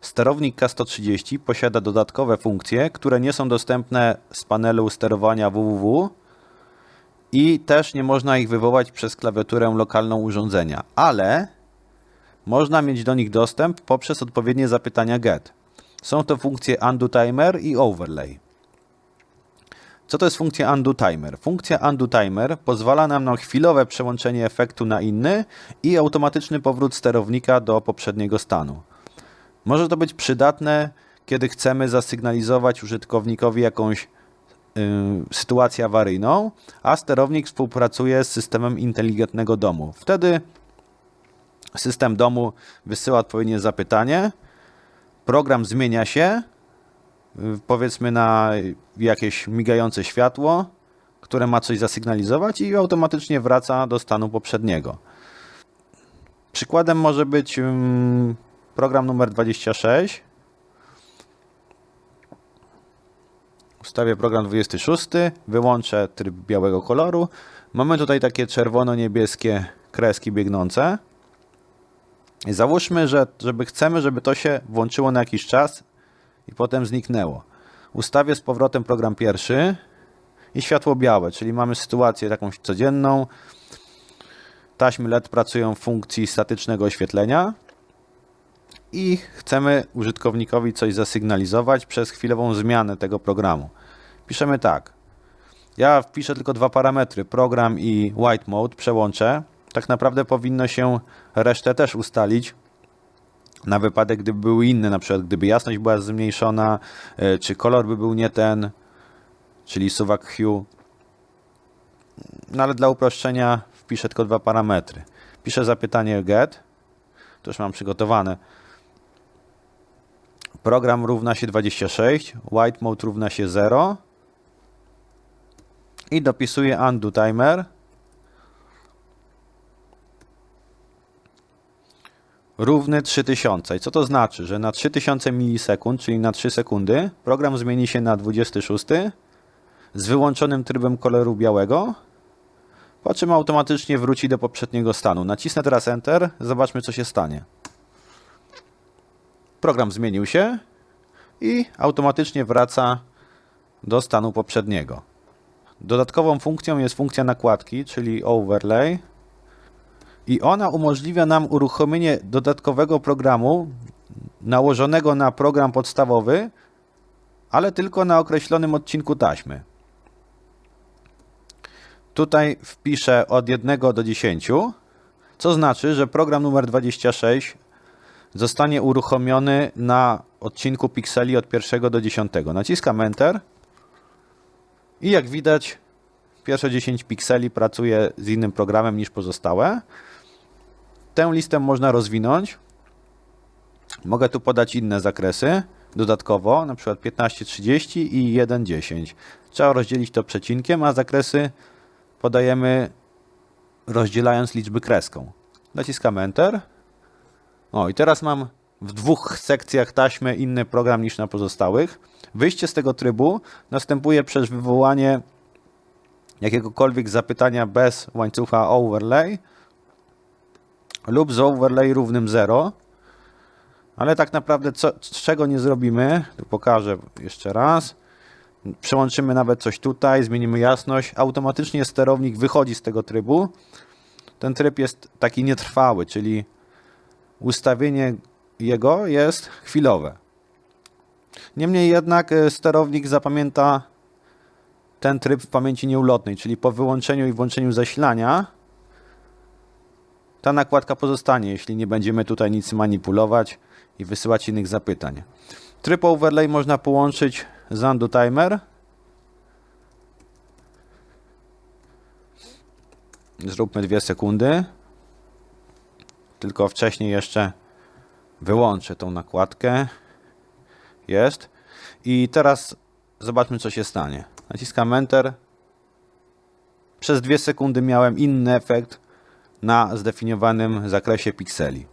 Sterownik K130 posiada dodatkowe funkcje, które nie są dostępne z panelu sterowania www i też nie można ich wywołać przez klawiaturę lokalną urządzenia, ale można mieć do nich dostęp poprzez odpowiednie zapytania GET. Są to funkcje undo timer i overlay. Co to jest funkcja undo timer? Funkcja undo timer pozwala nam na chwilowe przełączenie efektu na inny i automatyczny powrót sterownika do poprzedniego stanu. Może to być przydatne, kiedy chcemy zasygnalizować użytkownikowi jakąś y, sytuację awaryjną, a sterownik współpracuje z systemem inteligentnego domu. Wtedy system domu wysyła odpowiednie zapytanie, program zmienia się, y, powiedzmy na jakieś migające światło, które ma coś zasygnalizować i automatycznie wraca do stanu poprzedniego. Przykładem może być ym, program numer 26. Ustawię program 26, wyłączę tryb białego koloru. Mamy tutaj takie czerwono-niebieskie kreski biegnące. I załóżmy, że żeby chcemy, żeby to się włączyło na jakiś czas i potem zniknęło. Ustawię z powrotem program pierwszy i światło białe, czyli mamy sytuację jakąś codzienną. Taśmy LED pracują w funkcji statycznego oświetlenia i chcemy użytkownikowi coś zasygnalizować przez chwilową zmianę tego programu. Piszemy tak. Ja wpiszę tylko dwa parametry, program i white mode, przełączę. Tak naprawdę powinno się resztę też ustalić na wypadek, gdyby były inne, na przykład gdyby jasność była zmniejszona, e, czy kolor by był nie ten, czyli suwak hue. No ale dla uproszczenia wpiszę tylko dwa parametry. Piszę zapytanie get, to już mam przygotowane. Program równa się 26, white mode równa się 0 i dopisuję undo timer. równy 3000. I co to znaczy? Że na 3000 milisekund, czyli na 3 sekundy, program zmieni się na 26 z wyłączonym trybem koloru białego, po czym automatycznie wróci do poprzedniego stanu. Nacisnę teraz Enter, zobaczmy co się stanie. Program zmienił się i automatycznie wraca do stanu poprzedniego. Dodatkową funkcją jest funkcja nakładki, czyli overlay, i ona umożliwia nam uruchomienie dodatkowego programu nałożonego na program podstawowy, ale tylko na określonym odcinku taśmy. Tutaj wpiszę od 1 do 10, co znaczy, że program numer 26 zostanie uruchomiony na odcinku pikseli od 1 do 10. Naciskam Enter i jak widać pierwsze 10 pikseli pracuje z innym programem niż pozostałe. Tę listę można rozwinąć. Mogę tu podać inne zakresy dodatkowo, na przykład 15-30 i 1-10. Trzeba rozdzielić to przecinkiem, a zakresy podajemy rozdzielając liczby kreską. Naciskam Enter. O, i teraz mam w dwóch sekcjach taśmy inny program niż na pozostałych. Wyjście z tego trybu następuje przez wywołanie jakiegokolwiek zapytania bez łańcucha overlay lub z overlay równym 0. Ale tak naprawdę co, czego nie zrobimy, pokażę jeszcze raz. Przełączymy nawet coś tutaj, zmienimy jasność. Automatycznie sterownik wychodzi z tego trybu. Ten tryb jest taki nietrwały, czyli ustawienie jego jest chwilowe. Niemniej jednak e, sterownik zapamięta ten tryb w pamięci nieulotnej, czyli po wyłączeniu i włączeniu zasilania ta nakładka pozostanie, jeśli nie będziemy tutaj nic manipulować i wysyłać innych zapytań. Tryb overlay można połączyć z undo timer. Zróbmy dwie sekundy. Tylko wcześniej jeszcze wyłączę tą nakładkę. Jest. I teraz zobaczmy co się stanie. Naciskam Enter. Przez dwie sekundy miałem inny efekt na zdefiniowanym zakresie pikseli.